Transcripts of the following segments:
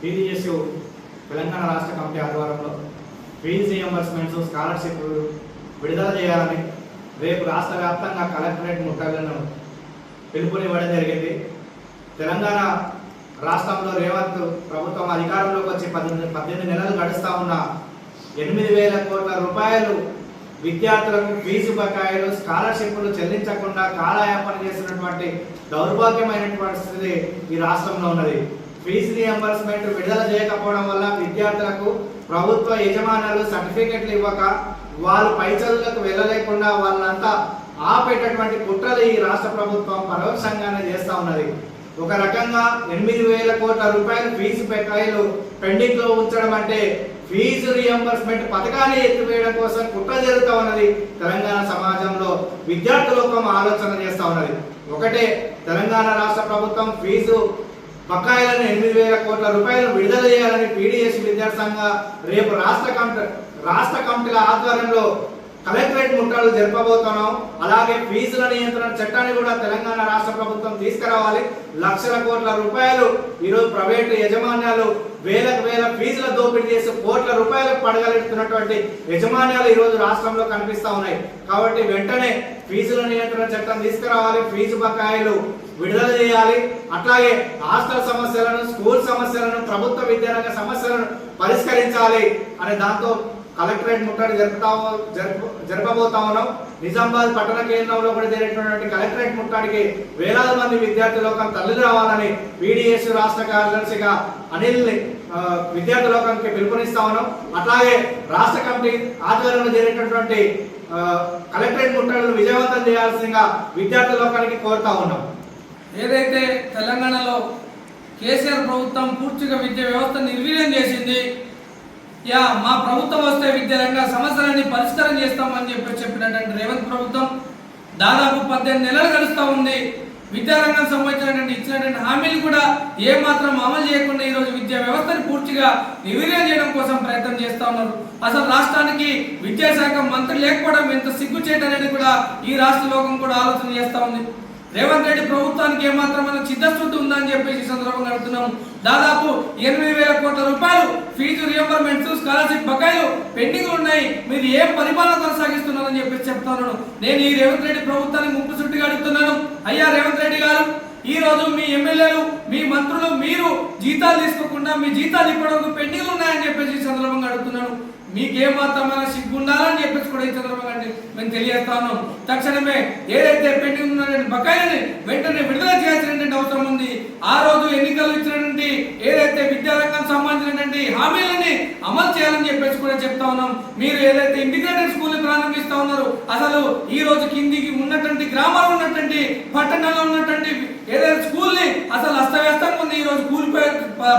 టీడీఎస్యు తెలంగాణ రాష్ట్ర కమిటీ ఆధ్వర్యంలో fee reimbursements స్కాలర్షిప్లు విడుదల చేయాలని రేపు రాష్ట్ర వ్యాప్తంగా కలెక్టరేట్ ముట్టలను పిలుపునివ్వడం జరిగింది. తెలంగాణ రాష్ట్రంలో రేవంత్ ప్రభుత్వం అధికారంలోకి వచ్చి పద్దెనిమిది పద్దెనిమిది నెలలు గడుస్తా ఉన్న ఎనిమిది వేల కోట్ల రూపాయలు విద్యార్థులకు ఫీజు బకాయిలు స్కాలర్షిప్లు చెల్లించకుండా కాలయాపన చేసినటువంటి దౌర్భాగ్యమైనటువంటి స్థితి ఈ రాష్ట్రంలో ఉన్నది. ఫీజు రియంబర్స్మెంట్ విడుదల చేయకపోవడం వల్ల విద్యార్థులకు ప్రభుత్వ యజమానులు సర్టిఫికెట్లు ఇవ్వక వాళ్ళు పై చదువులకు వెళ్ళలేకుండా వాళ్ళంతా ఆపేటటువంటి కుట్రలు ఈ రాష్ట్ర ప్రభుత్వం పరోక్షంగానే చేస్తా ఉన్నది. ఒక రకంగా ఎనిమిది వేల కోట్ల రూపాయలు ఫీజు పెట్టాయిలు పెండింగ్లో ఉంచడం అంటే ఫీజు రియంబర్స్మెంట్ పథకాన్ని ఎత్తివేయడం కోసం కుట్ర జరుగుతూ ఉన్నది తెలంగాణ సమాజంలో. విద్యార్థి లోకం ఆలోచన చేస్తూ ఉన్నది. ఒకటే తెలంగాణ రాష్ట్ర ప్రభుత్వం ఫీజు బకాయిలను ఎనిమిది వేల కోట్ల రూపాయలు విడుదల చేయాలని పీడిఎస్ విద్యార్థి సంఘ రేపు రాష్ట్ర కమిటీ రాష్ట్ర కమిటీల ఆధ్వర్యంలో కలెక్టరేట్ ముట్టలు జరపబోతున్నాం. అలాగే ఫీజుల నియంత్రణ చట్టాన్ని కూడా తెలంగాణ రాష్ట్ర ప్రభుత్వం తీసుకురావాలి. లక్షల కోట్ల రూపాయలు ఈరోజు ప్రైవేటు యజమాన్యాలు వేలకు వేల ఫీజుల దోపిడీ చేసి కోట్ల రూపాయలు పడగలుగుతున్నటువంటి యజమాన్యాలు ఈరోజు రాష్ట్రంలో కనిపిస్తా ఉన్నాయి. కాబట్టి వెంటనే ఫీజుల నియంత్రణ చట్టం తీసుకురావాలి. ఫీజు బకాయిలు విడుదల చేయాలి. అట్లాగే హాస్టల్ సమస్యలను స్కూల్ సమస్యలను ప్రభుత్వ విద్యారంగ సమస్యలను పరిష్కరించాలి అనే దాంతో కలెక్టరేట్ ముట్టడి జరుపుతా జరుపు జరపబోతా ఉన్నాం నిజామాబాద్ పట్టణ కేంద్రంలో కూడా జరిగినటువంటి కలెక్టరేట్ ముట్టడికి వేలాది మంది విద్యార్థి లోకం తల్లి రావాలని పీడిఎస్ రాష్ట్ర కార్యదర్శిగా అనిల్ విద్యార్థి లోకానికి పిలుపునిస్తా ఉన్నాం. అట్లాగే రాష్ట్ర కమిటీ ఆధ్వర్యంలో జరిగినటువంటి కలెక్టరేట్ ముట్టడులు విజయవంతం చేయాల్సిందిగా విద్యార్థి లోకానికి కోరుతా ఉన్నాం. ఏదైతే తెలంగాణలో కేసీఆర్ ప్రభుత్వం పూర్తిగా విద్యా వ్యవస్థ నిర్వీర్యం చేసింది యా మా ప్రభుత్వం వస్తే విద్యారంగ సమస్యలన్నీ పరిష్కారం చేస్తామని చెప్పి చెప్పినటువంటి రేవంత్ ప్రభుత్వం దాదాపు పద్దెనిమిది నెలలు గడుస్తూ ఉంది. విద్యారంగం సంబంధించినటువంటి ఇచ్చినటువంటి హామీలు కూడా ఏ మాత్రం అమలు చేయకుండా ఈరోజు విద్యా వ్యవస్థను పూర్తిగా నిర్వీర్యం చేయడం కోసం ప్రయత్నం చేస్తా ఉన్నారు. అసలు రాష్ట్రానికి విద్యాశాఖ మంత్రి లేకపోవడం ఎంత సిగ్గుచేటు అనేది కూడా ఈ రాష్ట్ర లోకం కూడా ఆలోచన చేస్తూ ఉంది. రేవంత్ రెడ్డి ప్రభుత్వానికి ఏమాత్రమైన చిత్తశుద్ధి ఉందని చెప్పేసి సందర్భంగా అడుగుతున్నాము. దాదాపు ఎనిమిది వేల కోట్ల రూపాయలు ఫీజు రియంబర్మెంట్స్ స్కాలర్షిప్ బకాయిలు పెండింగ్ ఉన్నాయి. మీరు ఏం పరిపాలన కొనసాగిస్తున్నారని చెప్పేసి చెప్తున్నాను నేను ఈ రేవంత్ రెడ్డి ప్రభుత్వానికి ముప్పు చుట్టుగా అడుగుతున్నాను. అయ్యా రేవంత్ రెడ్డి గారు ఈ రోజు మీ ఎమ్మెల్యేలు మీ మంత్రులు మీరు జీతాలు తీసుకోకుండా మీ జీతాలు ఇప్పటివరకు పెండింగ్ ఉన్నాయని చెప్పేసి సందర్భంగా అడుగుతున్నాను. మీకేం మాత్రమైన సిగ్గు ఉండాలని చెప్పేసి కూడా ఈ సందర్భంగా మేము తెలియజేస్తాను తక్షణమే ఏదైతే పెండింగ్ ఉన్నటువంటి బకాయిని వెంటనే విడుదల చేయాల్సినటువంటి అవసరం ఉంది. ఆ రోజు ఎన్నికలు ఇచ్చినటువంటి ఏదైతే విద్యారంగం సంబంధించినటువంటి హామీలని అమలు చేయాలని చెప్పేసి కూడా చెప్తా ఉన్నాం. మీరు ఏదైతే ఇంటిగ్రేటెడ్ స్కూల్ ప్రారంభిస్తా ఉన్నారు అసలు ఈ రోజు కిందికి ఉన్నటువంటి గ్రామాల్లో ఉన్నటువంటి పట్టణంలో ఉన్నటువంటి ఏదైతే స్కూల్ని అసలు అస్తవ్యస్తంగా ఉంది. ఈ రోజు కూలిపోయే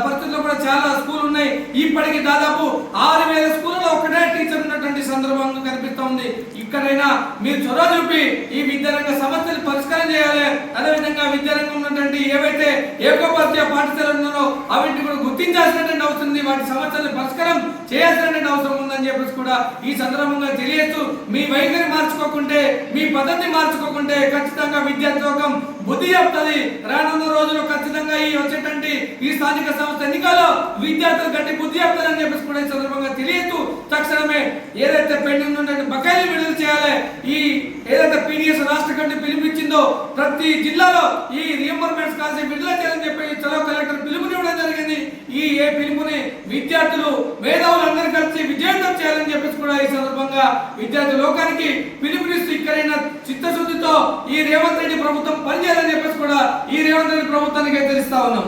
పరిస్థితుల్లో కూడా చాలా స్కూల్ ఉన్నాయి. ఇప్పటికి దాదాపు ఆరు వేల స్కూల్ ఒకటే టీచర్ ఉన్నటువంటి సందర్భంగా కనిపిస్తూ ఉంది ఇక్కడైనా మీరు చొరవ చూపి ఈ విద్యారంగ సమస్యలు పరిష్కారం చేయాలి. అదేవిధంగా విద్యారంగం ఉన్నటువంటి ఏవైతే ఏకోపాధ్యాయ పాఠశాలలు ఉన్నారో అవింటి కూడా గుర్తించాల్సినటువంటి అవసరం ఉంది. వాటి సమస్యలను పరిష్కారం చేయాల్సినటువంటి అవసరం ఉందని చెప్పేసి కూడా ఈ సందర్భంగా తెలియజేస్తూ మీ వైఖరి మార్చుకోకుంటే మీ పద్ధతి మార్చుకోకుంటే ఖచ్చితంగా విద్యార్థి బుద్ధి చెప్తుంది రానున్న రోజుల్లో ఖచ్చితంగా ఈ వచ్చేటువంటి ఈ స్థానిక సంస్థ ఎన్నికల్లో విద్యార్థులు గట్టి బుద్ధి చెప్తారని చెప్పేసి కూడా ఈ సందర్భంగా తెలియదు తక్షణమే ఏదైతే పెండింగ్ ఉన్నటువంటి బకాయిలు విడుదల చేయాలి. ఈ ఏదైతే పీడిఎస్ రాష్ట్ర కమిటీ పిలిపించిందో ప్రతి జిల్లాలో ఈ రియంబర్మెంట్స్ కాల్సి విడుదల చేయాలని చెప్పి చలో కలెక్టర్ పిలుపునివ్వడం జరిగింది. ఈ ఏ పిలుపుని విద్యార్థులు విద్యార్థి లోకానికి పిలుపునిస్తూ ఇక్కడైన చిత్తశుద్ధితో ఈ రేవంత్ రెడ్డి ప్రభుత్వం పనిచేయాలని చెప్పేసి కూడా ఈ రేవంత్ రెడ్డి ప్రభుత్వానికి హెచ్చరిస్తా ఉన్నాం.